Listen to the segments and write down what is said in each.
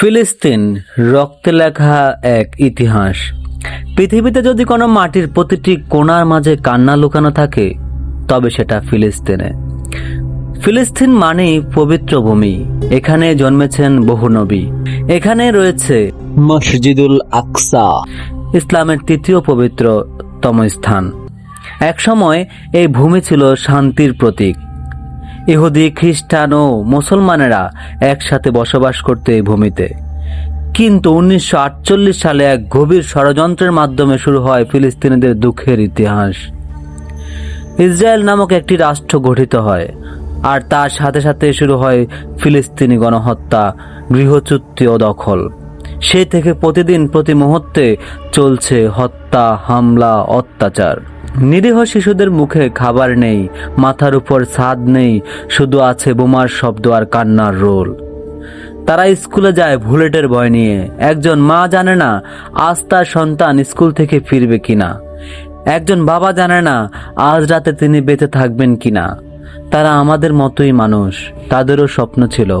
ফিলিস্তিন, রক্তে লেখা এক ইতিহাস। পৃথিবীতে যদি কোনো মাটির প্রতিটি কোণার মাঝে কান্না লুকানো থাকে, তবে সেটা ফিলিস্তিনে। ফিলিস্তিন মানেই পবিত্র ভূমি। এখানে জন্মেছেন বহু নবী। এখানে রয়েছে মসজিদুল আকসা, ইসলামের তৃতীয় পবিত্রতম স্থান। একসময় এই ভূমি ছিল শান্তির প্রতীক। ইহুদি, খ্রিস্টান ও মুসলমানেরা একসাথে বসবাস করতে এই ভূমিতে। কিন্তু উনিশশো আটচল্লিশ সালে এক গভীর ষড়যন্ত্রের মাধ্যমে শুরু হয় ফিলিস্তিনিদের দুঃখের ইতিহাস। ইসরায়েল নামক একটি রাষ্ট্র গঠিত হয়, আর তার সাথে সাথে শুরু হয় ফিলিস্তিনি গণহত্যা, গৃহচ্যুতি ও দখল। সেই থেকে প্রতিদিন প্রতি মুহূর্তে চলছে হত্যা, হামলা, অত্যাচার। নিরীহ শিশুদের মুখে খাবার নেই, মাথার উপর ছাদ নেই, শুধু আছে বোমার শব্দ আর কান্নার রোল। তারা স্কুলে যায় বুলেটের ভয় নিয়ে। একজন মা জানে না আজ তার সন্তান স্কুল থেকে ফিরবে কিনা। একজন বাবা জানে না আজ রাতে তিনি বেঁচে থাকবেন কিনা। তারা আমাদের মতোই মানুষ, তাদেরও স্বপ্ন ছিল।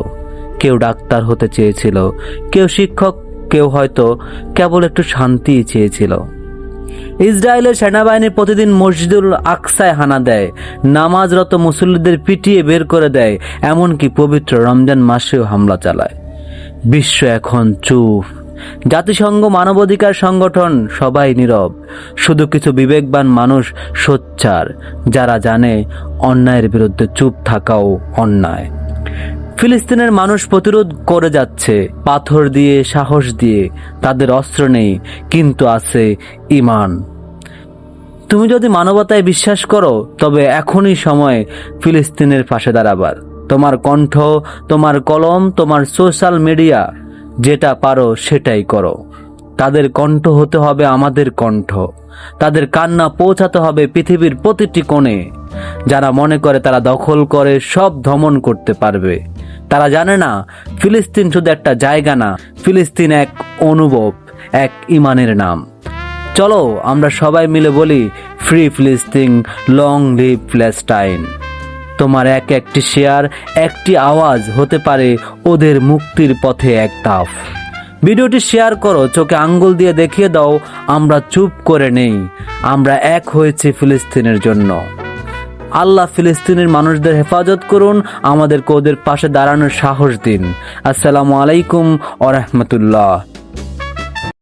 কেউ ডাক্তার হতে চেয়েছিল, কেউ শিক্ষক, কেউ হয়তো কেবল একটু শান্তি চেয়েছিল। ইসরায়েলের সেনাবাহিনী প্রতিদিন মসজিদুল আকসায় হানা দেয়, নামাজরত মুসল্লিদের পিটিয়ে বের করে দেয়, এমনকি পবিত্র রমজান মাসেও হামলা চালায়। বিশ্ব এখন চুপ। জাতিসংঘ মানবাধিকার সংগঠন সবাই নীরব। শুধু কিছু বিবেকবান মানুষ সোচ্চার, যারা জানে অন্যায়ের বিরুদ্ধে চুপ থাকাও অন্যায়। ফিলিস্তিনের মানুষ প্রতিরোধ করে যাচ্ছে, পাথর দিয়ে, সাহস দিয়ে, তাদের অস্ত্র নেই, কিন্তু আছে ইমান। তুমি যদি মানবতায় বিশ্বাস করো, তবে এখনই সময় ফিলিস্তিনের পাশে দাঁড়াবার। তোমার কণ্ঠ, তোমার কলম, তোমার সোশ্যাল মিডিয়া, যেটা পারো সেটাই করো। তাদের কণ্ঠ হতে হবে আমাদের কণ্ঠ। তাদের কান্না পৌঁছাতে হবে পৃথিবীর প্রতিটি কোণে। যারা মনে করে তারা দখল করে, সব দমন করতে পারবে। তারা জানে না, ফিলিস্তিন শুধু একটা জায়গা না, ফিলিস্তিন এক অনুভব, এক ইমানের নাম। চলো, আমরা সবাই মিলে বলি, ফ্রি ফিলিস্তিন, লং লিভ প্লেস্টাইন তোমার এক একটি শেয়ার, একটি আওয়াজ হতে পারে ওদের মুক্তির পথে এক তাফ ভিডিওটি শেয়ার করো, চোখে আঙ্গুল দিয়ে দেখিয়ে দাও, আমরা চুপ করে নেই, আমরা এক হয়েছি ফিলিস্তিনের জন্য। আল্লাহ ফিলিস্তিনের মানুষদের হেফাজত করুন আমাদেরকে ওদের পাশে দাঁড়ানোর সাহস দিন। আসসালামু আলাইকুম ও রহমতুল্লাহ।